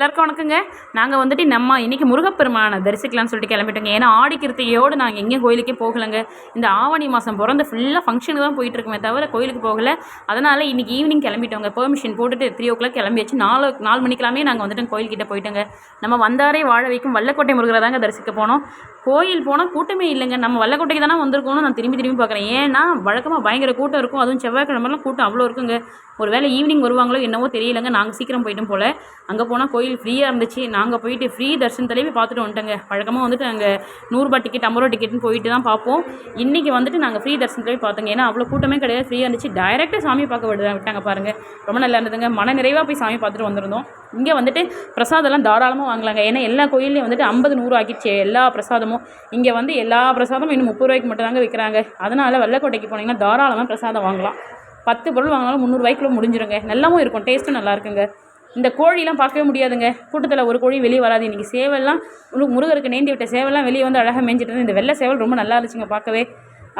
எல்லாருக்கும் வணக்கங்க. நாங்கள் வந்துட்டு நம்ம இன்றைக்கி முருகப்பெருமானை தரிசிக்கலாம்னு சொல்லிட்டு கிளம்பிட்டோங்க. ஏன்னா ஆடி கிருத்திகையோடு நாங்கள் எங்கேயும் கோயிலுக்கே போகலைங்க. இந்த ஆவணி மாதம் பிறந்த ஃபுல்லாக ஃபங்க்ஷனுக்கு தான் போயிட்டு இருக்குமே தவிர கோயிலுக்கு போகலை. அதனால் இன்றைக்கி ஈவினிங் கிளம்பிட்டோங்க. பெர்மிஷன் போட்டுட்டு த்ரீ ஓ கிளாக் கிளம்பியாச்சு. நாலு நாலு மணிக்கெல்லாமே நாங்கள் வந்துட்டு கோயில்கிட்ட போயிட்டோங்க. நம்ம வந்தாரே வாழ வைக்கும் வல்லக்கோட்டை முருகரை தாங்க தரிசிக்க போனோம். கோயில் போனால் கூட்டமே இல்லைங்க. நம்ம வல்லக்கோட்டைக்கு தானே வந்திருக்கோம்னு நான் திரும்பி திரும்பி பார்க்குறேன். ஏன்னா வழக்கமாக பயங்கர கூட்டம் இருக்கும். அதுவும் செவ்வாய்க்கிழமெல்லாம் கூட்டம் அவ்வளோ இருக்குங்க. ஒரு வேளை ஈவினிங் வருவாங்களோ என்னவோ தெரியலங்க. நாங்கள் சீக்கிரம் போயிட்டோம் போல். அங்கே போனால் கோயில் ஃப்ரீயாக இருந்துச்சு. நாங்கள் போயிட்டு ஃப்ரீ தரிசனத்துலேயே போய் பார்த்துட்டு வந்துட்டோங்க. வழக்கமாக வந்துட்டு நாங்கள் நூறுரூபா டிக்கெட் ஐம்பது ரூபா டிக்கெட்னு போயிட்டு தான் பார்ப்போம். இன்றைக்கி வந்துட்டு நாங்கள் ஃப்ரீ தரிசனத்துலேயே பார்த்தோங்க. ஏன்னா அவ்வளோ கூட்டமே கிடையாது. ஃப்ரீயாக இருந்துச்சு. டைரெக்டாக சாமி பார்க்க விட விட்டாங்க பாருங்கள் ரொம்ப நல்லா இருந்ததுங்க. மன நிறைவாக போய் சாமி பார்த்துட்டு வந்திருந்தோம். இங்கே வந்துட்டு பிரசாதம்லாம் தாராளமாக வாங்கலாங்க. ஏன்னா எல்லா கோயில்லையும் வந்துட்டு ஐம்பது நூறு ஆக்கிடுச்சு. எல்லா பிரசாதமும். இங்கே வந்து எல்லா பிரசாதமும் இன்னும் முப்பது ரூபாய்க்கு மட்டும் தாங்க விற்கிறாங்க அதனால் வெள்ளக்கோட்டைக்கு போனீங்கன்னா தாராளமாக பிரசாதம் வாங்கலாம். பத்து பொருள் வாங்கினாலும் முந்நூறுவாய்க்குள்ள முடிஞ்சிருங்க. நல்லாவும் இருக்கும். டேஸ்ட்டும் நல்லா இருக்குங்க. இந்த கோழிலாம் பார்க்கவே முடியாதுங்க. கூட்டத்தில் ஒரு கோழி வெளியே வராது. இன்றைக்கி சேவல்லாம் முருகருக்கு நேந்தி விட்ட சேவல்லாம் வெளியே வந்து அழகாக மேய்ஞ்சிட்டு இருந்தது. இந்த வெள்ளை சேவல் ரொம்ப நல்லா இருந்துச்சுங்க பார்க்கவே.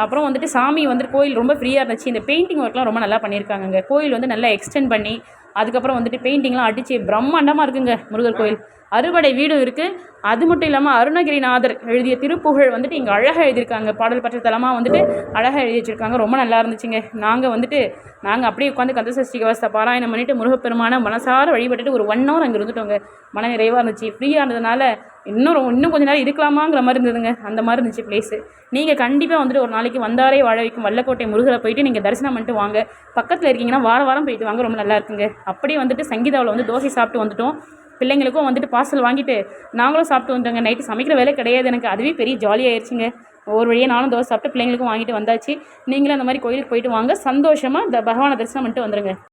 அப்புறம் வந்துட்டு சாமி வந்துட்டு கோயில் ரொம்ப ஃப்ரீயாக இருந்துச்சு. இந்த பெயிண்டிங் ஒர்க்லாம் ரொம்ப நல்லா பண்ணியிருக்காங்க கோயில் வந்து நல்லா எக்ஸ்டெண்ட் பண்ணி அதுக்கப்புறம் வந்துட்டு பெயிண்டிங்லாம் அடித்து பிரம்மாண்டமாக இருக்குங்க முருகர் கோயில். அறுபடை வீடும் இருக்குது அது மட்டும் இல்லாமல் அருணகிரிநாதர் எழுதிய திருப்புகழ் வந்துட்டு இங்கே அழகாக எழுதியிருக்காங்க. பாடல் பற்ற தலமாக வந்துட்டு அழகாக எழுதி வச்சுருக்காங்க. ரொம்ப நல்லா இருந்துச்சுங்க. நாங்கள் வந்துட்டு நாங்கள் அப்படியே உட்காந்து கந்தசஷ்டி கவசத்தை பாராயணம் பண்ணிவிட்டு முருகப்பெருமான மனசார வழிபட்டுட்டு ஒரு ஒன் ஹவர் அங்கே இருந்துட்டோங்க. மன நிறைவாக இருந்துச்சு. ஃப்ரீயாக இருந்ததுனால இன்னும் ரொம்ப- இன்னும் கொஞ்சம் நேரம் இருக்கலாமாங்கிற மாதிரி இருந்ததுங்க. அந்த மாதிரி இருந்துச்சு பிளேஸு நீங்கள் கண்டிப்பாக வந்துட்டு ஒரு நாளைக்கு வந்தாரே வாழ வைக்கும் வல்லக்கோட்டை முருகரை போயிட்டு நீங்கள் தரிசனம் பண்ணிட்டு வாங்க. பக்கத்தில் இருக்கீங்கன்னா வார வாரம் போயிட்டு வாங்க. ரொம்ப நல்லா இருக்குங்க. அப்படியே வந்துட்டு சங்கீதாவில் வந்து தோசை சாப்பிட்டு வந்துட்டோம். பிள்ளைங்களுக்கும் வந்துட்டு பார்சல் வாங்கிட்டு நாங்களும் சாப்பிட்டு வந்துட்டோங்க நைட்டு சமைக்கிற வேலை கிடையாது எனக்கு. அதுவே பெரிய ஜாலியாயிருச்சுங்க ஒரு வழியாக நானும் தோசை சாப்பிட்டு பிள்ளைங்களுக்கும் வாங்கிட்டு வந்தாச்சு. நீங்களும் அந்த மாதிரி கோயிலுக்கு போயிட்டு வாங்க. சந்தோஷமாக இந்த பகவானை தரிசனம் பண்ணிட்டு வந்துருங்க.